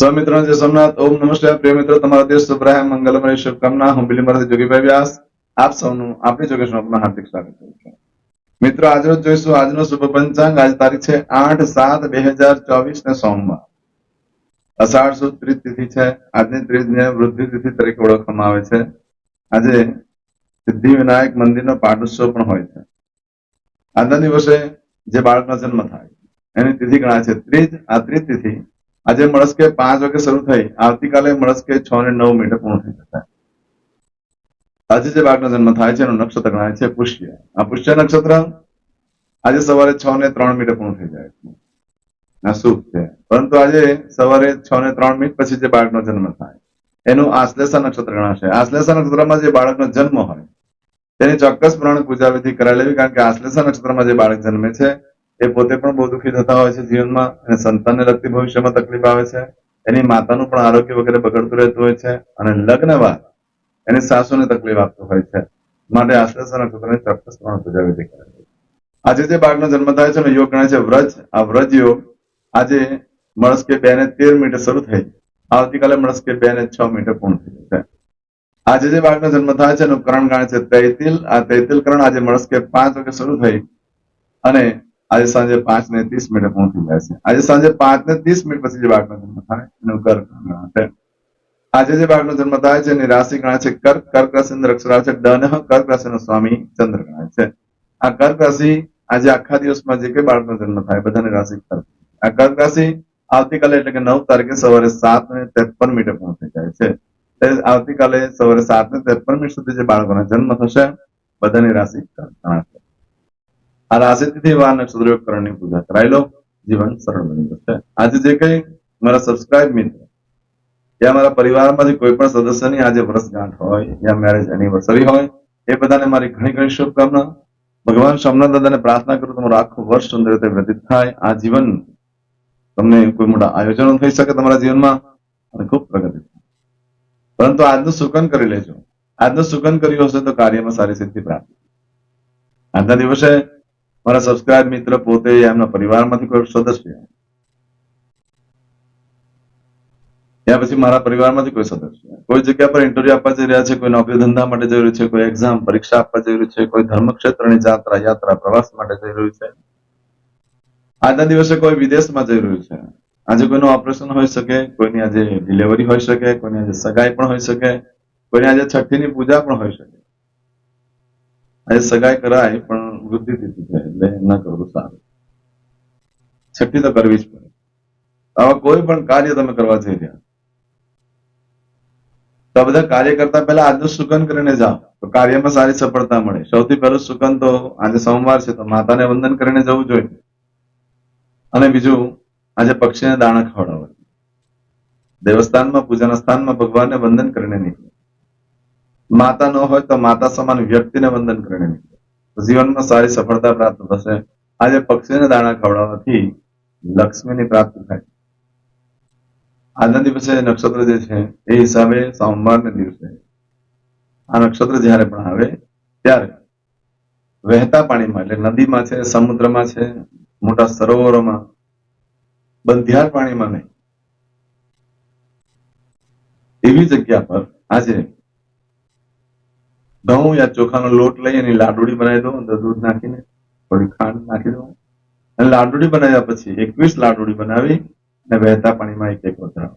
સ્વામિત્ર જય સોમનાથ. ઓમ નમસ્કાર પ્રિય મિત્રો, તમારા દેશ શુભરાય મંગલમય, શુભકામના. હું બિલી મહારાજ જોગીભાઈ વ્યાસ. આપ સૌનું આપણી જોગેશમાં હાર્દિક સ્વાગત કરું છું. મિત્રો, આજરોજ જોઈશું આજનો શુભ પંચાંગ. આજ તારીખ છે આઠ સાત બે હજાર ચોવીસ ને સોમવાર. અષાઢ સુદ ત્રીજ તિથિ છે. આજની ત્રીજને વૃદ્ધિ તિથિ તરીકે ઓળખવામાં આવે છે. આજે સિદ્ધિ વિનાયક મંદિરનો પાટોત્સવ પણ હોય છે. આજના દિવસે જે બાળકનો જન્મ થાય, એની તિથિ ગણાય છે ત્રીજ. આ ત્રીજ તિથિ આજે મળસ્કે પાંચ વાગે શરૂ થઈ, આવતીકાલે મળસ્કે છ ને નવ મિનિટે પૂર્ણ થઈ જશે. આજે જે બાળકનો જન્મ થાય છે, એનું નક્ષત્ર ગણાય છે પુષ્ય. આ પુષ્ય નક્ષત્ર આજે સવારે છ ને ત્રણ મિનિટે પૂર્ણ થઈ જાય આ શુભ છે. પરંતુ આજે સવારે છ ને ત્રણ મિનિટ પછી જે બાળકનો જન્મ થાય, એનું આશ્લેષા નક્ષત્ર ગણાશે. આશ્લેષા નક્ષત્રમાં જે બાળકનો જન્મ હોય, તેની ચોક્કસ પ્રમાણે પૂજા વિધિ કરાવી લેવી, કારણ કે આશ્લેષા નક્ષત્રમાં જે બાળક જન્મે છે એ પોતે પણ બહુ દુઃખી થતા હોય છે જીવનમાં અને સંતાનને લગતી ભવિષ્યમાં તકલીફ આવે છે. એની માતાનું પણ આરોગ્ય વગેરે બગડતું રહેતું હોય છે અને લગ્ન બાદ એની સાસુને તકલીફ આપતું હોય છે. માટે આજે જે બાળકનો જન્મ થાય છે યોગ ગણાય છે વ્રજ. આ વ્રજ યોગ આજે મળસ્કે બે ને તેર મીટર શરૂ થઈ આવતીકાલે મળસ્કે બે ને છ મીટર પૂર્ણ થઈ જશે આજે જે બાળકનો જન્મ થાય છે એનું કરણ ગણાય છે તૈતિલ. આ તૈતિલ કરણ આજે મળસ્કે પાંચ વાગે શરૂ થઈ અને આજે સાંજે પાંચ ને ત્રીસ મિનિટે પહોંચી જાય છે. આજે સાંજે પાંચ ને ત્રીસ મિનિટ પછી જે બાળકનો જન્મ થાય, એનું કર્ક આજે જે બાળકનો જન્મ થાય છે, એની રાશિ ગણાય છે કર્ક કર્ક રાશિ અંદર છે, ડન કર્ક રાશિનો સ્વામી ચંદ્ર ગણાય છે. આ કર્ક રાશિ આજે આખા દિવસમાં જે કઈ બાળકનો જન્મ થાય, બધાની રાશિ કર્ક આ કર્ક રાશિ આવતીકાલે એટલે કે નવ તારીખે સવારે સાત ને ત્રેપન મિનિટે પહોંચી જાય છે. આવતીકાલે સવારે સાત ને ત્રેપન મિનિટ સુધી જે બાળકોનો જન્મ થશે, બધાની રાશિ ગણાશે. આ રાશિથી વાર નક્ષત્રોકરણની પૂજા કરાવી લો જીવન સરળ બની જશે આજે જે કઈ મારા સબસ્ક્રાઇબ મિત્ર યા મારા પરિવારમાંથી કોઈ પણ સદસ્યની આજે વર્ષગાંઠ હોય યા મેરેજ એનિવર્સરી હોય એ બધાને મારી ઘણી ઘણી શુભકામના ભગવાન સોમનાથ દાદાને પ્રાર્થના કરું તમારું આખું વર્ષ સુંદર રીતે વ્યતીત થાય આ જીવન તમને કોઈ મોટા આયોજનો થઈ શકે તમારા જીવનમાં અને ખૂબ પ્રગતિ થાય પરંતુ આજનું સુકન કરી લેજો આજનું સુકન કર્યું હશે તો કાર્યમાં સારી સિદ્ધિ પ્રાપ્ત આજના દિવસે મારા સબસ્ક્રાઇબ મિત્ર પોતે એમના પરિવારમાંથી કોઈ સદસ્ય ત્યાં પછી મારા પરિવારમાંથી કોઈ સદસ્ય કોઈ જગ્યા પર ઇન્ટરવ્યુ આપવા જઈ રહ્યા છે, કોઈ નોકરી ધંધા માટે જઈ રહ્યું છે, કોઈ એક્ઝામ પરીક્ષા આપવા જઈ રહ્યું છે, કોઈ ધર્મક્ષેત્રની જાત્રા, યાત્રા, પ્રવાસ માટે જઈ રહ્યું છે. આજના દિવસે કોઈ વિદેશમાં જઈ રહ્યું છે. આજે કોઈનું ઓપરેશન હોઈ શકે, કોઈની આજે ડિલિવરી હોઈ શકે, કોઈની આજે સગાઈ પણ હોઈ શકે, કોઈની આજે છઠ્ઠીની પૂજા પણ હોઈ શકે. આજે સગાઈ કરાય, પણ વૃદ્ધિ તિથિ છે એટલે ન કરવું સારું. છઠ્ઠી તો કરવી જ પડે. આવા કોઈ પણ કાર્ય તમે કરવા જઈ રહ્યા. તો બધા કાર્ય કરતા પહેલા આજનું સુકન કરીને જાઓ. તો કાર્યમાં સારી સફળતા મળે. સૌથી પહેલું સુકન તો આજે સોમવાર છે, તો માતાને વંદન કરીને જવું જોઈએ. અને બીજું, આજે પક્ષીને દાણા ખવડાવવા. દેવસ્થાનમાં, પૂજાના સ્થાનમાં ભગવાનને વંદન કરીને નીકળે. માતા ન હોય તો માતા સમાન વ્યક્તિને વંદન કરીને જીવનમાં સારી સફળતા પ્રાપ્ત થશે. આજે પક્ષીને દાણા ખવડાવવાથી લક્ષ્મીની પ્રાપ્તિ થાય. આજના દિવસે નક્ષત્ર જે છે, એ હિસાબે સોમવારના દિવસે. આ નક્ષત્ર જ્યારે પણ આવે, ત્યારે વહેતા પાણીમાં, એટલે નદીમાં છે, સમુદ્રમાં છે, મોટા સરોવરોમાં, બંધિયાર પાણીમાં નહીં. એવી જગ્યા પર આજે ઘઉં યા ચોખાનો લોટ લઈ એની લાડુડી બનાવી દો અંદર દૂધ નાખીને, થોડી ખાંડ નાખી દો અને લાડુડી બનાવ્યા પછી એકવીસ લાડુડી બનાવી અને વહેતા પાણીમાં એક એક વધરાવો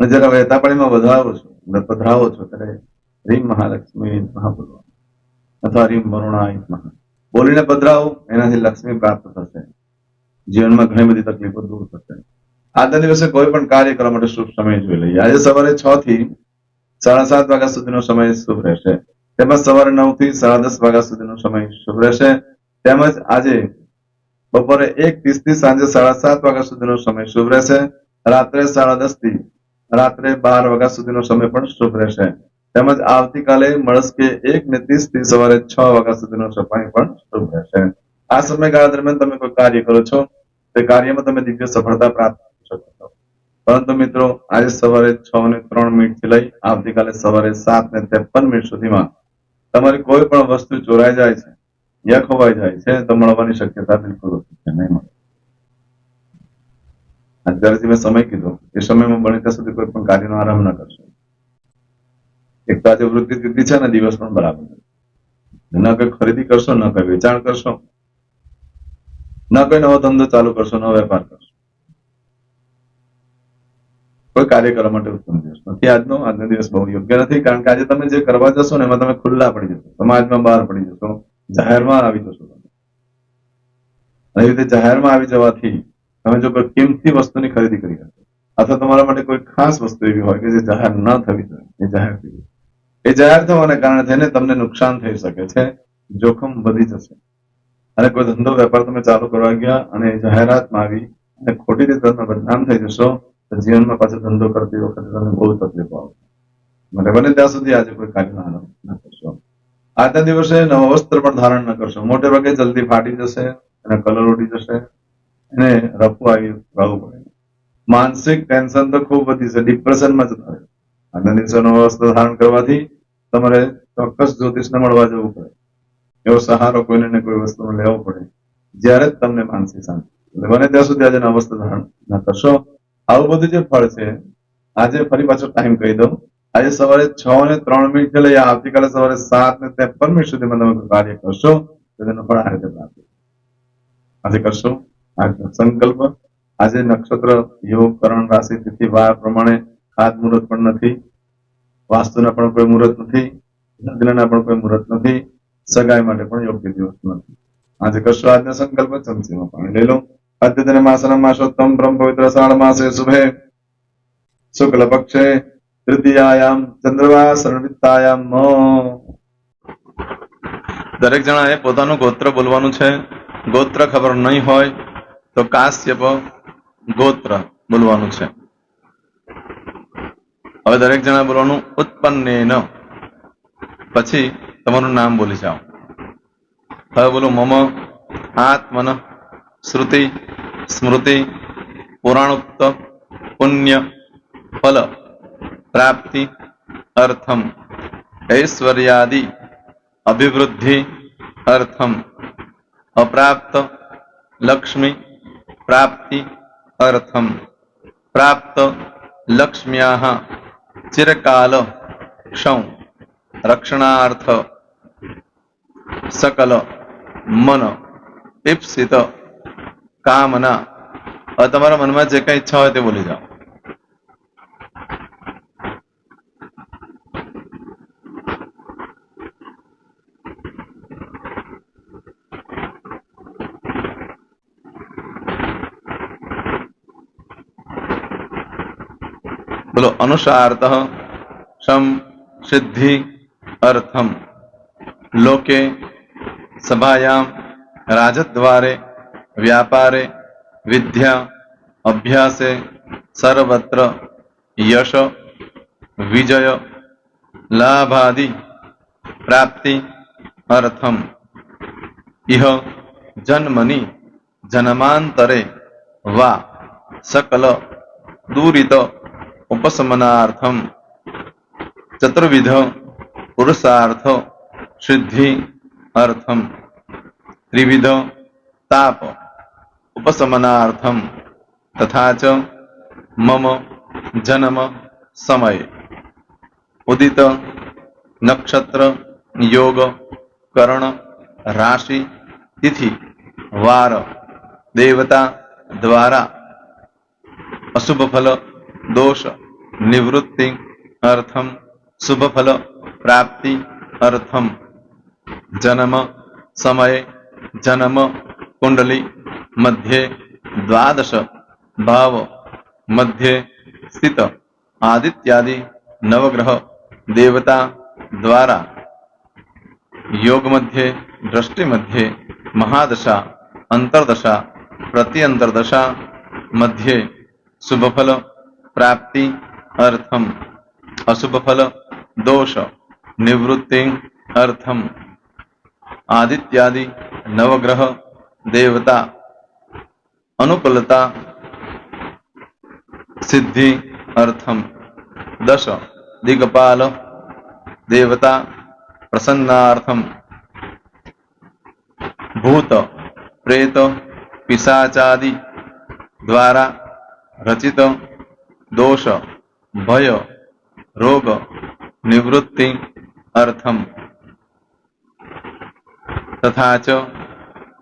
અને જરા વહેતા પાણીમાં વધારો છો, અંદર પધરાવો છો, ત્યારે રીમ મહાલક્ષ્મી મહાપૂર્વ અથવા રીમ વરુણા મહા. બોલીને પધરાવો, એનાથી લક્ષ્મી પ્રાપ્ત થશે. જીવનમાં ઘણી બધી તકલીફો દૂર થશે. આજના દિવસે કોઈ પણ કાર્ય કરવા માટે શુભ સમય જોઈ લઈએ. આજે સવારે છ થી સાડા સાત વાગ્યા સુધીનો સમય શુભ રહેશે. તેમજ સવારે નવથી સાડા દસ વાગ્યા સુધીનો સમય રહેશે. તેમજ આજે બપોરે એક ત્રીસથી સાંજે સાડા સાત વાગ્યા સુધીનો સમય શુભ રહેશે. રાત્રે સાડા દસથી રાત્રે બાર વાગ્યા સુધીનો સમય પણ શુભ રહેશે. તેમજ આવતીકાલે મળસ્કે એક ને ત્રીસથી સવારે છ વાગ્યા સુધીનો સમય પણ શુભ રહેશે. આ સમયગાળા દરમિયાન તમે કોઈ કાર્ય કરો છો? તે કાર્યમાં તમે દિવ્ય સફળતા પ્રાપ્ત કરી શકો છો. પરંતુ મિત્રો, આજે સવારે છ ને ત્રણ મિનિટથી લઈ આવતીકાલે સવારે સાત ને ત્રેપન મિનિટ સુધીમાં તમારી કોઈ પણ વસ્તુ ચોરાઈ જાય છે, યા ખોવાઈ જાય છે, તો મળવાની શક્યતા બિલકુલ ઓછી છે, નહીં મળે. અત્યારે મેં સમય કીધો. એ સમયમાં બને ત્યાં સુધી કોઈ પણ કાર્યનો આરંભ ન કરશો. એક તો આજે વૃદ્ધિ તિથિ છે ને, દિવસ પણ બરાબર. ન કઈ ખરીદી કરશો, ન કઈ વેચાણ કરશો, ન કઈ નવો ધંધો ચાલુ કરશો, નવો વેપાર કરશો. કોઈ કાર્ય કરવા માટે ઉત્તમ દિવસ નથી. આજનો આજનો દિવસ બહુ યોગ્ય નથી, કારણ કે આજે તમે જે કરવા જશો ને એમાં તમે ખુલ્લા પડી જશો. સમાજમાં બહાર પડી જશો. જાહેરમાં આવી જશો તમે. એવી રીતે જાહેરમાં આવી જવાથી તમે જો કોઈ કિંમતી વસ્તુની ખરીદી કરી હશે અથવા તમારા માટે કોઈ ખાસ વસ્તુ એવી હોય કે જે જાહેર ન થવી જોઈએ, એ જાહેર થઈ. એ જાહેર થવાને કારણે થઈને તમને નુકસાન થઈ શકે છે, જોખમ વધી જશે. અને કોઈ ધંધો, વેપાર તમે ચાલુ કરવા ગયા અને જાહેરાતમાં આવી અને ખોટી રીતે તમે બદનામ થઈ જશો જીવનમાં પાછો ધંધો કરતી વખતે તમને બહુ તકલીફો આવે. મને બને ત્યાં સુધી આજે કોઈ કાર્ય ન કરશો. આજના દિવસે નવા વસ્ત્ર પણ ધારણ ન કરશો. મોટે ભાગે જલ્દી ફાટી જશે અને કલર ઉડી જશે અને રફું આવી રહેવું પડે. માનસિક ટેન્શન તો ખૂબ વધી છે ડિપ્રેશનમાં જતા રહે. આજના દિવસે નવા વસ્ત્ર ધારણ કરવાથી તમારે ચોક્કસ જ્યોતિષને મળવા જવું પડે. એવો સહારો કોઈને ને કોઈ વસ્તુનો લેવો પડે. જ્યારે જ તમને માનસિક શાંતિ એટલે બને ત્યાં સુધી આજે નવા વસ્ત્ર ધારણ ન કરશો. આવું બધું જે ફળ છે, આજે ફરી પાછો ટાઈમ કહી દઉં. આજે સવારે છ ને ત્રણ મિનિટથી લઈ આવતીકાલે સવારે સાત ને ત્રેપન મિનિટ સુધીમાં તમે કાર્ય કરશો, તો તેનું ફળ આ રીતે પ્રાપ્ત આજે કરશો? આજનો સંકલ્પ. આજે નક્ષત્ર, યોગ, કરણ રાશિ, તિથિ, વાર પ્રમાણે ખાત મુહૂર્ત પણ નથી. વાસ્તુના પણ કોઈ મુહૂર્ત નથી. લગ્નના પણ કોઈ મુહૂર્ત નથી. સગાઈ માટે પણ યોગ્ય દિવસ નથી. આજે કરશો? આજના સંકલ્પ ચમચીમાં પાણી લઈ લો. માસે શુભે શુક્લ પક્ષે તૃતીયાયામ ચંદ્રવા દરેક જણાએ પોતાનું ગોત્ર બોલવાનું છે. ગોત્ર ખબર નહીં હોય તો કાશ્યપ ગોત્ર બોલવાનું છે. હવે દરેક જણા બોલવાનું ઉત્પન્નેન. પછી તમારું નામ બોલી જાઓ. હવે બોલો મમ, આત્મન શ્રુતિ સ્મૃતિ પુરાણોક્ત પુણ્ય ફલ પ્રાપ્તિ અર્થમ ઐશ્વર્યાદિ અભિવૃદ્ધિ અર્થમ અપ્રાપ્ત લક્ષ્મી પ્રાપ્તિ અર્થમ પ્રાપ્ત લક્ષ્મ્યાહ ચિરકાલ ક્ષૌ રક્ષણાર્થ સકલ મન ઈપ્સિત કામના હવે તમારા મનમાં જે કઈ ઈચ્છા હોય તે બોલી જાઓ બોલો અનુસારત સમ સિદ્ધિ અર્થમ લોકે સભાયામ રાજદ્વારે વ્યાપારે વિદ્યા અભ્યાસે સર્વત્ર યશ વિજય લાભાદિ પ્રાપ્તિ અર્થમ ઇહ જન્મની જન્માંતરે વા સકલ દૂરિત ઉપશમનાર્થમ ચતુર્વિધ પુરુષાર્થ સિદ્ધિ અર્થમ ત્રિવિધ તાપ ઉપશમનાર્થમ તથા ચ મમ જન્મ સમય ઉદિત નક્ષત્ર યોગ કરણ રાશિ તિથિ વાર દેવતા દ્વારા અશુભ ફલ દોષ નિવૃત્તિ અર્થમ શુભ ફલ પ્રાપ્તિ અર્થમ જન્મ સમય જન્મ કુંડલી મધ્યે દ્વાદશ ભાવ મધ્યે સ્થિત આદિત્યાદિ નવગ્રહ દેવતા દ્વારા યોગ મધ્યે દ્રષ્ટિ મધ્યે મહાદશા અંતરદશા પ્રત્યંતરદશા મધ્યે શુભ ફલ પ્રાપ્તિ અર્થમ અશુભ ફલ દોષ નિવૃત્તિ અર્થમ આદિત્યાદિ અનુકૂલતા સિદ્ધિ, અર્થમ. દશ, દિગપાલ, દેવતા, પ્રસન્નાર્થમ. ભૂત, પ્રેત, પિશાચાદિ, દ્વારા, રચિત, દોષ, ભય, રોગ, નિવૃત્તિ, અર્થમ. તથા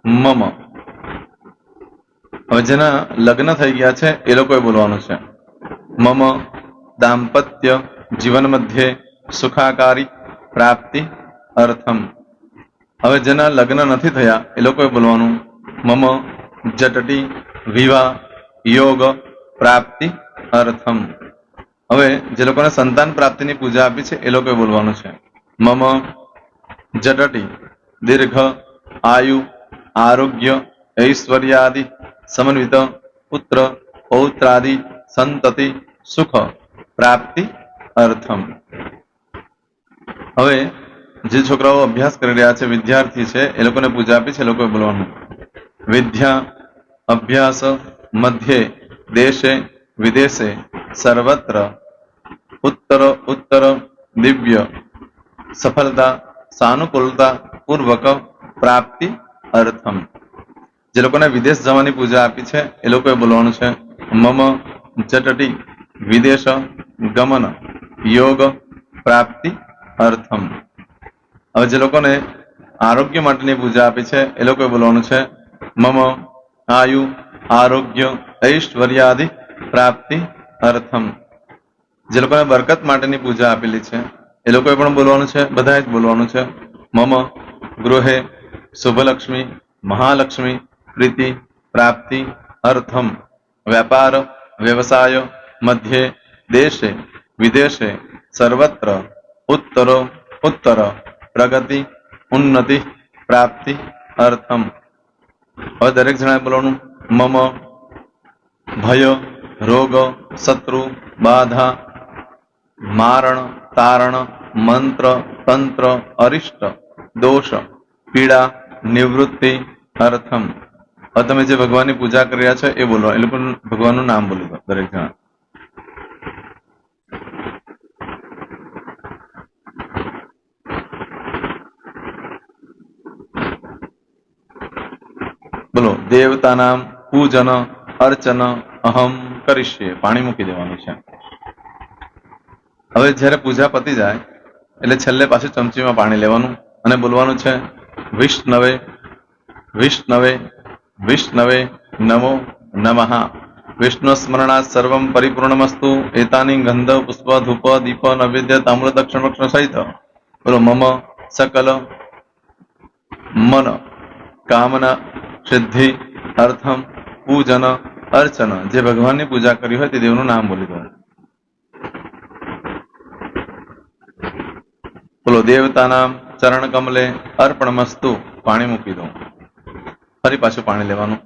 મમ. હવે જેના લગ્ન થઈ ગયા છે, એ લોકોએ બોલવાનું છે. મમ દાંપત્ય જીવન મધ્યે સુખાકારી પ્રાપ્તિ અર્થમ. હવે જેના લગ્ન નથી થયા, એ લોકોએ બોલવાનું મમ જટટી વિવાહ યોગ પ્રાપ્તિ અર્થમ. હવે જે લોકોને સંતાન પ્રાપ્તિની પૂજા આપી છે, એ લોકોએ બોલવાનું છે. મમ જટટી, દીર્ઘ, આયુ, આરોગ્ય, ઐશ્વર્યાદિ સમન્વિત પુત્ર, પૌત્રાદિ, સંતતિ, સુખ, પ્રાપ્તિ, અર્થમ. હવે જે છોકરાઓ અભ્યાસ કરી રહ્યા છે, વિદ્યાર્થી છે, એ લોકોને પૂજા આપી છે, એ લોકોએ બોલવાનું. વિદ્યા, અભ્યાસ, મધ્યે, દેશે, વિદેશે, સર્વત્ર, ઉત્તર ઉત્તર, દિવ્ય, સફળતા, સાનુકૂળતા, પૂર્વક, પ્રાપ્તિ, અર્થમ. જે લોકોને વિદેશ જવાની પૂજા આપી છે, એ લોકોએ બોલવાનું છે, મમ જટટી વિદેશ ગમન યોગ પ્રાપ્તિ અર્થમ. હવે જે લોકોને આરોગ્ય માટેની પૂજા આપી છે, એ લોકોએ બોલવાનું છે, મમ આયુ આરોગ્ય ઐશ્વર્યાદિ પ્રાપ્તિ અર્થમ. જે લોકોને બરકત માટેની પૂજા આપેલી છે, એ લોકોએ પણ બોલવાનું છે, બધાએ જ બોલવાનું છે, મમ ગૃહે શુભલક્ષ્મી, મહાલક્ષ્મી પ્રીતિ, પ્રાપ્તિ, અર્થમ, વ્યાપાર, વ્યવસાય, મધ્યે, દેશે, વિદેશે, સર્વત્ર, ઉત્તરો, ઉત્તર, પ્રગતિ, ઉન્નતિ, પ્રાપ્તિ, અર્થમ. હવે દરેક જણાએ બોલવાનું, મમ, ભય, રોગ, શત્રુ, બાધા, મારણ, તારણ, મંત્ર, તંત્ર, અરિષ્ટ, દોષ, પીડા, નિવૃત્તિ, અર્થમ. હવે તમે જે ભગવાનની પૂજા કરી રહ્યા છો એ બોલો. એ લોકો ભગવાનનું નામ બોલી દરેક જણા. બોલો, દેવતાનામ પૂજન અર્ચન અહમ કરીશ્યે પાણી મૂકી દેવાનું છે. હવે જ્યારે પૂજા પતી જાય, એટલે છેલ્લે પાછું ચમચીમાં પાણી લેવાનું અને બોલવાનું છે, વિષ્ણવે વિષ્ણવે વિષ્ણવે નમો નમઃ વિષ્ણુ સર્વમ પરિપૂર્ણમસ્તુ એતાની ગંધ પુષ્પ ધૂપ દીપ નૈવેદ્ય તામ્ર દક્ષિણ વક્ષણ સહિત મમ સકલ મન કામના સિદ્ધિ અર્થમ પૂજન અર્ચન જે ભગવાનની પૂજા કરી હોય તે દેવનું નામ બોલી દો બોલો દેવતાના ચરણ કમલે અર્પણ મસ્તુ પાણી મૂકી દો ફરી પાછું પાણી લેવાનું.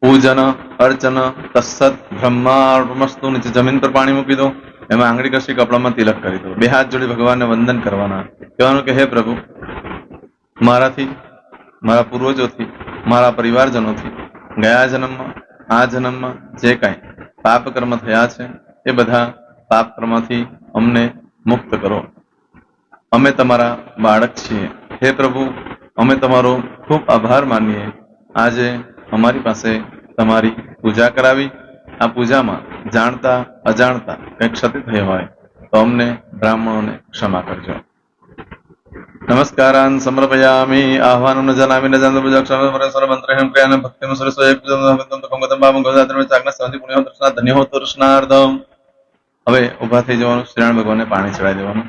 પૂજન, અર્ચન તસ્સત બ્રહ્માસ્તુ નીચે જમીન પર પાણી મૂકી દો. એમાં આંગળી કશી કપડામાં તિલક કરી દો. બે હાથ જોડી ભગવાનને વંદન કરવાના. કહેવાનું કે, હે પ્રભુ, મારાથી, મારા પૂર્વજોથી, મારા પરિવારજનોથી, ગયા જન્મમાં, આ જન્મમાં જે કાંઈ પાપ કર્મ થયા છે, એ બધા પાપ કર્મથી અમને મુક્ત કરો. અમે તમારા બાળક છીએ. હે પ્રભુ અમે તમારો ખૂબ આભાર માનીએ. આજે અમારી પાસે તમારી પૂજા કરાવી. આ પૂજામાં જાણતા, અજાણતા કંઈક ક્ષતિ થઈ હોય તો અમને બ્રાહ્મણોને ક્ષમા કરજો. નમસ્કારાન, સમર્પયામિ આહ્વાનમ જનામિ ન જાનતો પૂજા ક્ષમ પરેશ્વર મંત્ર હેમ ક્રિયાન ભક્તિમ સરસ્વય પૂજન ભક્તમ તો કંગતમ બામ ગોદાત્ર ચાગ્ન સંધિ પુણ્ય તૃષ્ણા ધન્ય તૃષ્ણાર્ધમ હવે ઊભા થઈ જવાનું, શ્રીરામ ભગવાનને પાણી ચડાવી દેવાનું.